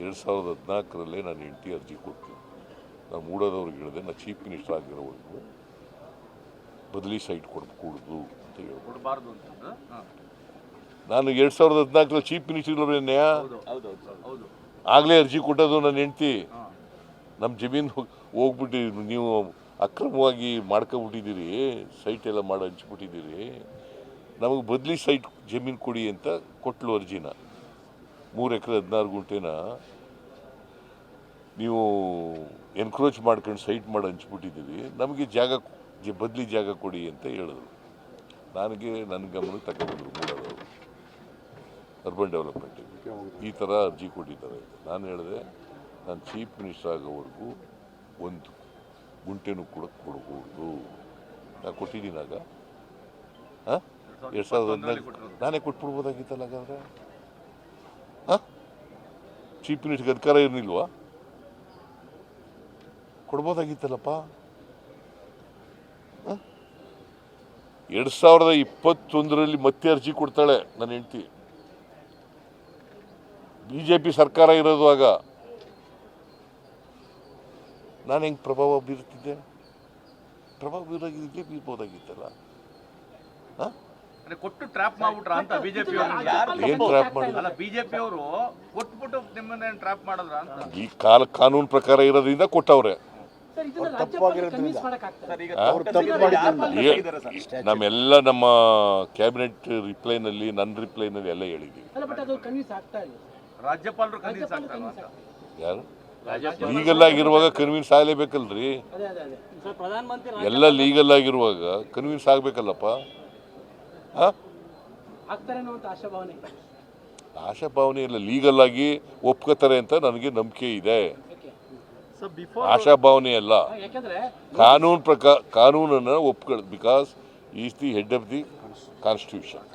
ಎರಡು ಸಾವಿರದ ಹದಿನಾಲ್ಕರಲ್ಲೇ ನಾನು ಹೆಂಡತಿ ಅರ್ಜಿ ಕೊಡ್ತೀನಿ ನಾನು ಮೂಡೋದವ್ರಿಗೆ ಹೇಳಿದೆ ನಾನು ಚೀಫ್ ಮಿನಿಸ್ಟರ್ ಆಗಿರೋವರೆಗೂ ಬದಲಿ ಸೈಟ್ ಕೊಡ್ಕೂಡ್ದು ಅಂತ ಹೇಳ್ಬಾರ್ದು ನಾನು ಎರಡು ಸಾವಿರದ ಹದಿನಾಲ್ಕರಲ್ಲಿ ಚೀಫ್ ಮಿನಿಸ್ಟರ್ ನ್ಯಾಯ ಹೌದು ಆಗಲೇ ಅರ್ಜಿ ಕೊಟ್ಟದು ನನ್ನ ಹೆಂಡ್ತಿ. ನಮ್ಮ ಜಮೀನು ಹೋಗ್ಬಿಟ್ಟಿ ನೀವು ಅಕ್ರಮವಾಗಿ ಮಾಡ್ಕೊಬಿಟ್ಟಿದ್ದೀರಿ ಸೈಟ್ ಎಲ್ಲ ಮಾಡಿ ಹಂಚ್ಬಿಟ್ಟಿದ್ದೀರಿ. ನಮಗೆ ಬದಲಿ ಸೈಟ್ ಜಮೀನು ಕೊಡಿ ಅಂತ ಕೊಟ್ಲು ಅರ್ಜಿನ. ಮೂರು ಎಕರೆ ಹದಿನಾರು ಗುಂಟೆನ ನೀವು ಎನ್ಕ್ರೋಚ್ ಮಾಡ್ಕೊಂಡು ಸೈಟ್ ಮಾಡಿ ಹಂಚ್ಬಿಟ್ಟಿದ್ದೀವಿ ನಮಗೆ ಜಾಗ ಬದಲಿ ಜಾಗ ಕೊಡಿ ಅಂತ ಹೇಳಿದ್ರು. ನನಗೆ, ನನ್ನ ಗಮನಕ್ಕೆ ತಗೊಂಡ್ರು ಮೂಡೋದು ಅರ್ಬನ್ ಡೆವಲಪ್ಮೆಂಟ್ ಈ ಥರ ಅರ್ಜಿ ಕೊಟ್ಟಿದ್ದಾರೆ. ನಾನು ಹೇಳಿದೆ, ನಾನು ಚೀಫ್ ಮಿನಿಸ್ಟರ್ ಆಗೋವರೆಗೂ ಒಂದು ಗುಂಟೆನೂ ಕೂಡ ಕೊಡಬಹುದು ನಾನು ಕೊಟ್ಟಿದ್ದೀನಾಗ ಹಾಂ? ಎರಡು ಸಾವಿರದ ಹದಿನಾಲ್ಕು ನಾನೇ ಕೊಟ್ಬಿಡ್ಬೋದಾಗಿತ್ತಲ್ಲ ಹಾಗಾದ್ರೆ? ಚೀಫ್ ಮಿನಿಸ್ಟರ್ಗೆ ಅಧಿಕಾರ ಇರಲಿಲ್ವಾ? ಕೊಡ್ಬೋದಾಗಿತ್ತಲ್ಲಪ್ಪ. ಎರಡು ಸಾವಿರದ ಇಪ್ಪತ್ತೊಂದರಲ್ಲಿ ಮತ್ತೆ ಅರ್ಜಿ ಕೊಡ್ತಾಳೆ ನನ್ನ ಹೆಂಡತಿ. ಬಿ ಜೆ ಪಿ ಸರ್ಕಾರ ಇರೋದು ನಾನು ಹೆಂಗೆ ಪ್ರಭಾವ ಬೀರುತ್ತಿದ್ದೆ? ಪ್ರಭಾವ ಬೀರಾಗಿದ್ದೇ ಬೀರ್ಬೋದಾಗಿತ್ತಲ್ಲ. ಹಾಂ? ಕೊಟ್ಟು ಟ್ರಾಪ್ ಮಾಡ್ಬಿಟ್ರ ಅಂತ ಬಿಜೆಪಿ ಏನು ಟ್ರ್ಯಾಪ್ ಮಾಡಿದ್ರು ಅಲ್ಲ ಬಿಜೆಪಿ ಅವರು ಕೊಟ್ಬಿಟ್ಟು ನಿಮ್ಮನ್ನ ಟ್ರಾಪ್ ಮಾಡಿದ್ರ ಅಂತ. ಈ ಕಾಲ ಕಾನೂನು ಪ್ರಕಾರ ಇರೋದ್ರಿಂದ ಕೊಟ್ಟವ್ರೆ. ನಮ್ಮೆಲ್ಲ ನಮ್ಮ ಕ್ಯಾಬಿನೆಟ್ ರಿಪ್ಲೈನಲ್ಲಿ ನನ್ನ ರಿಪ್ಲೈನಲ್ಲಿ ಎಲ್ಲ ಹೇಳಿದ್ದೀವಿ. ಅಲ್ಲ ಬಟ್ ಅದು ಕನ್ವಿನ್ಸ್ ಆಗ್ತಾ ಇಲ್ಲ ರಾಜ್ಯಪಾಲರು ಕನ್ವಿನ್ಸ್ ಆಗ್ತಾರ ಯಾರು? ಲೀಗಲ್ ಆಗಿರುವಾಗ ಕನ್ವಿನ್ಸ್ ಆಗಲೇಬೇಕಲ್ರಿ. ಅದೇ ಅದೇ ಅದೇ. ಸರ್ ಪ್ರಧಾನಮಂತ್ರಿ ಎಲ್ಲ ಲೀಗಲ್ ಆಗಿರುವಾಗ ಕನ್ವಿನ್ಸ್ ಆಗಬೇಕಲ್ಲಪ್ಪ ಹಾಂ ಆಗ್ತಾರೆ ಅನ್ನೋ ಅಂತ ಆಶಾಭಾವನೆ ಆಶಾಭಾವನೆ ಇಲ್ಲ ಲೀಗಲ್ ಆಗಿ ಒಪ್ಕೋತಾರೆ ಅಂತ ನನಗೆ ನಂಬಿಕೆ ಇದೆ. ಆಶಾಭಾವನೆ ಅಲ್ಲ. ಯಾಕಂದ್ರೆ ಕಾನೂನು ಪ್ರಕಾರ ಕಾನೂನನ್ನು ಒಪ್ಕೊಳ್ಳಿ because is the head of the constitution